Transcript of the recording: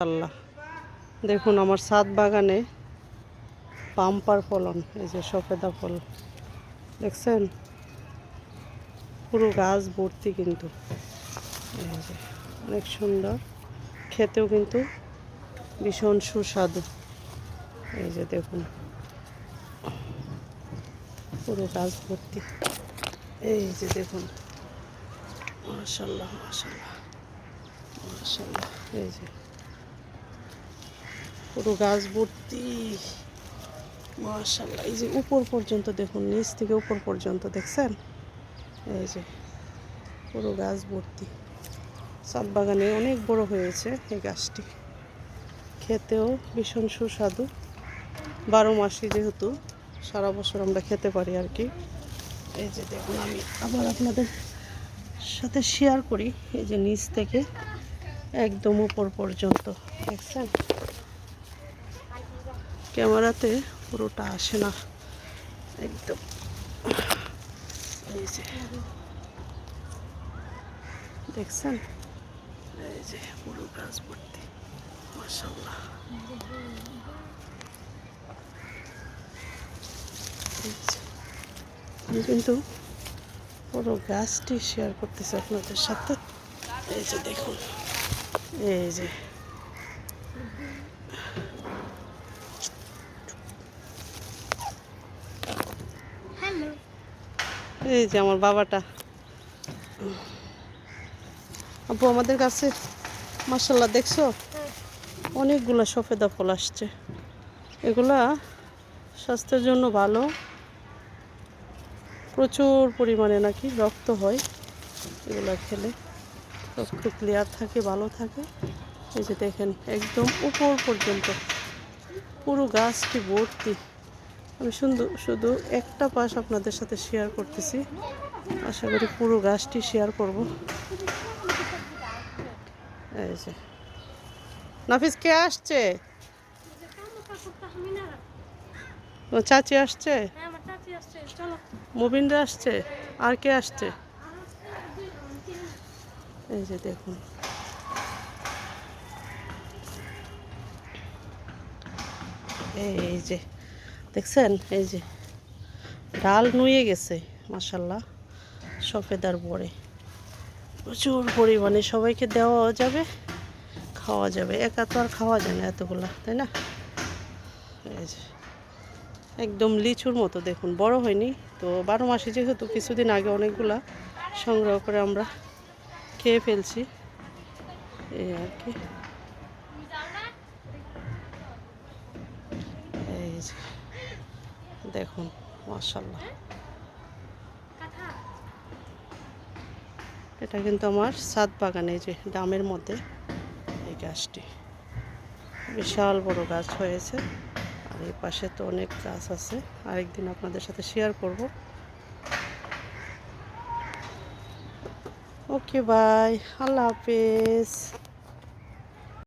আল্লাহ দেখুন আমার সাত বাগানে পাম্পার ফলন, এই যে সফেদা ফল। দেখছেন? পুরো গাছ ভর্তি কিন্তু। অনেক সুন্দর। খেতেও কিন্তু ভীষণ সুস্বাদু। এই যে দেখুন। পুরো গাছ ভর্তি। এই যে দেখুন। মাশাল্লাহ মাশাল্লাহ মাশাল্লাহ এই যে। পুরো গাছ ভর্তি। মাশাল্লাহ এই যে উপর পর্যন্ত দেখুন, নিচ থেকে উপর পর্যন্ত দেখছেন? এই যে পুরো গাছ ভর্তি। সাত বাগানে অনেক বড় হয়েছে এই গাছটি। খেতেও ভীষণ সুস্বাদু। বারো মাসে যেহেতু, সারা বছর আমরা খেতে পারি আর কি। এই যে দেখুন, আমি আবার আপনাদের সাথে শেয়ার করি। এই যে নিচ থেকে একদম উপর পর্যন্ত, দেখছেন? ক্যামেরাতে পুরোটা আসে না। একদম। এই যে। দেখছেন? এই যে পুরো গাছ ভর্তি। কিন্তু পুরো গাছটি শেয়ার করতেছি আপনাদের সাথে। এই যে দেখুন। এই যে। এই যে আমার বাবাটা। আপু, আমাদের কাছে মাসাল্লাহ দেখছ? অনেকগুলো সফেদা ফল আসছে। এগুলা স্বাস্থ্যের জন্য ভালো। প্রচুর পরিমাণে নাকি রক্ত হয় এগুলো খেলে। রক্ত ক্লিয়ার থাকে, ভালো থাকে। এই যে দেখেন, একদম উপর পর্যন্ত পুরো গাছটি ভর্তি। আমি সুন্দর শুধু একটা পাশ আপনাদের সাথে শেয়ার করতেছি। আশা করি পুরো গাছটি শেয়ার করব। এই যে। নাফিস, কে আসছে? ও চাচি আসছে? মুবিনরা আসছে? আর কে আসছে? এই যে দেখুন। এই যে। দেখছেন? এই যে ডাল নুয়ে গেছে মাসাল্লাহ সফেদার পরে প্রচুর পরিমাণে সবাইকে দেওয়া যাবে, খাওয়া যাবে। একা তো আর খাওয়া যায় না এতগুলা, তাই না? এই যে একদম লিচুর মতো, দেখুন, বড় হয়নি। তো বারো মাসে যেহেতু কিছুদিন আগে অনেকগুলা সংগ্রহ করে আমরা খেয়ে ফেলছি। এই আর কি। এই যে দেখুন মাশাল্লাহ এটা কিন্তু আমার সাত বাগানে যে ডামের মধ্যে এই গাছটি। বিশাল বড় গাছ হয়েছে, আর এই পাশে তো অনেক গাছ আছে। আরেকদিন আপনাদের সাথে শেয়ার করব। ওকে বাই আল্লাহ হাফেজ।